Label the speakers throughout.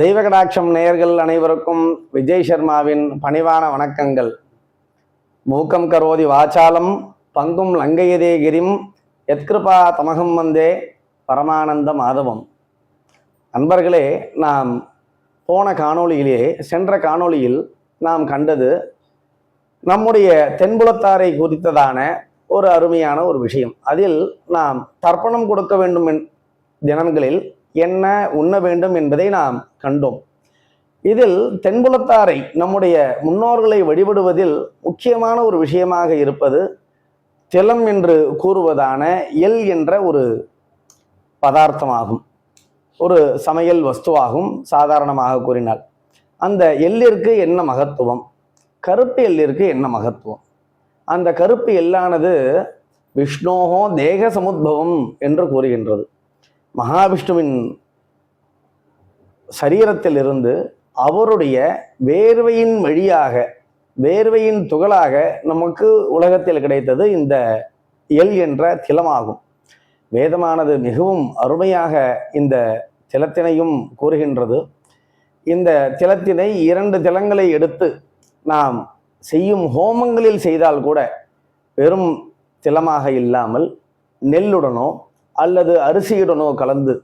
Speaker 1: தெய்வகடாட்சம் நேயர்கள் அனைவருக்கும் விஜய் சர்மாவின் பணிவான வணக்கங்கள். மூக்கம் கரோதி வாச்சாலம் பங்கும் லங்கையதே கிரிம் எத்கிருபா தமகம் வந்தே பரமானந்த மாதவம். நண்பர்களே நாம் போன காணொளியிலே சென்ற காணொளியில் நாம் கண்டது நம்முடைய தென்புலத்தாரை குறித்ததான ஒரு அருமையான ஒரு விஷயம். அதில் நாம் தர்ப்பணம் கொடுக்க வேண்டும் என் தினங்களில் என்ன உண்ண வேண்டும் என்பதை நாம் கண்டோம். இதில் தென்புலத்தாரை நம்முடைய முன்னோர்களை வழிபடுவதில் முக்கியமான ஒரு விஷயமாக இருப்பது திலம் என்று கூறுவதான எல் என்ற ஒரு பதார்த்தமாகும். ஒரு சமையல் வஸ்துவாகும் சாதாரணமாக கூறினால். அந்த எல்லிற்கு என்ன மகத்துவம்? கருப்பு எல்லிற்கு என்ன மகத்துவம்? அந்த கருப்பு எல்லானது விஷ்ணோகோ தேக சமுத்பவம் என்று கூறுகின்றது. மகாவிஷ்ணுவின் சரீரத்திலிருந்து அவருடைய வேர்வையின் வழியாக வேர்வையின் துகளாக நமக்கு உலகத்தில் கிடைத்தது இந்த எல் என்ற திலமாகும். வேதமானது மிகவும் அருமையாக இந்த திலத்தினையும் கூறுகின்றது. இந்த திலத்தினை இரண்டு திலங்களை எடுத்து நாம் செய்யும் ஹோமங்களில் செய்தால் கூட வெறும் திலமாக இல்லாமல் நெல்லுடனோ அல்லது அரிசியுடனோ கலந்து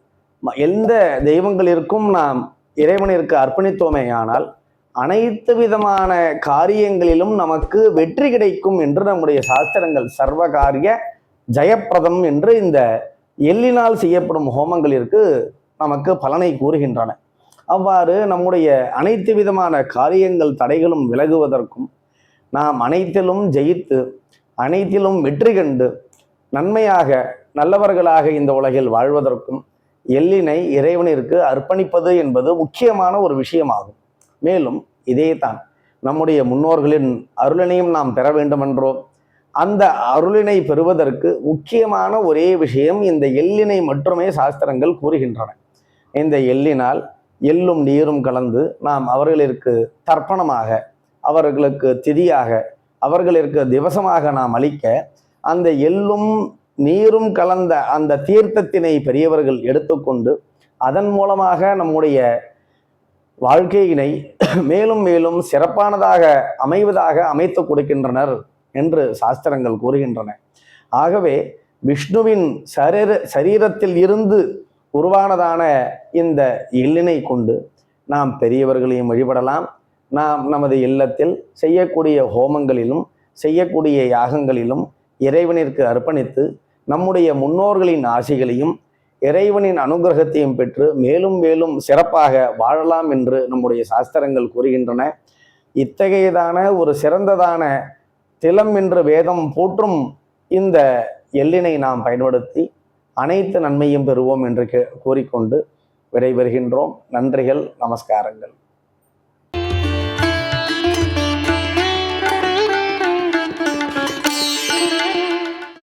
Speaker 1: ம- எந்த தெய்வங்களிற்கும் நாம் இறைவனிற்கு அர்ப்பணித்தோமேயானால் அனைத்து விதமான காரியங்களிலும் நமக்கு வெற்றி கிடைக்கும் என்று நம்முடைய சாஸ்திரங்கள் சர்வகாரிய ஜெயப்பிரதம் என்று இந்த எள்ளினால் செய்யப்படும் ஹோமங்களிற்கு நமக்கு பலனை கூறுகின்றன. அவ்வாறு நம்முடைய அனைத்து விதமான காரியங்கள் தடைகளும் விலகுவதற்கும் நாம் அனைத்திலும் ஜெயித்து அனைத்திலும் வெற்றி கண்டு நன்மையாக நல்லவர்களாக இந்த உலகில் வாழ்வதற்கும் எல்லினை இறைவனிற்கு அர்ப்பணிப்பது என்பது முக்கியமான ஒரு விஷயமாகும். மேலும் இதே தான் நம்முடைய முன்னோர்களின் அருளினையும் நாம் பெற வேண்டுமென்றோ அந்த அருளினை பெறுவதற்கு முக்கியமான ஒரே விஷயம் இந்த எல்லினை மட்டுமே சாஸ்திரங்கள் கூறுகின்றன. இந்த எல்லினால் எள்ளும் நீரும் கலந்து நாம் அவர்களிற்கு தர்ப்பணமாக அவர்களுக்கு திதியாக அவர்களிற்கு திவசமாக நாம் அளிக்க அந்த எள்ளும் நீரும் கலந்த அந்த தீர்த்தத்தினை பெரியவர்கள் எடுத்துக்கொண்டு அதன் மூலமாக நம்முடைய வாழ்க்கையினை மேலும் மேலும் சிறப்பானதாக அமைவதாக அமைத்து கொடுக்கின்றனர் என்று சாஸ்திரங்கள் கூறுகின்றன. ஆகவே விஷ்ணுவின் சரீர சரீரத்தில் இருந்து உருவானதான இந்த எள்ளினை கொண்டு நாம் பெரியவர்களையும் வழிபடலாம். நாம் நமது இல்லத்தில் செய்யக்கூடிய ஹோமங்களிலும் செய்யக்கூடிய யாகங்களிலும் இறைவனிற்கு அர்ப்பணித்து நம்முடைய முன்னோர்களின் ஆசைகளையும் இறைவனின் அனுகிரகத்தையும் பெற்று மேலும் மேலும் சிறப்பாக வாழலாம் என்று நம்முடைய சாஸ்திரங்கள் கூறுகின்றன. இத்தகையதான ஒரு சிறந்ததான திலம் என்று வேதம் போற்றும் இந்த எல்லினை நாம் பயன்படுத்தி அனைத்து நன்மையும் பெறுவோம் என்று கே- கூறிக்கொண்டு விடைபெறுகின்றோம். நன்றிகள் நமஸ்காரங்கள்.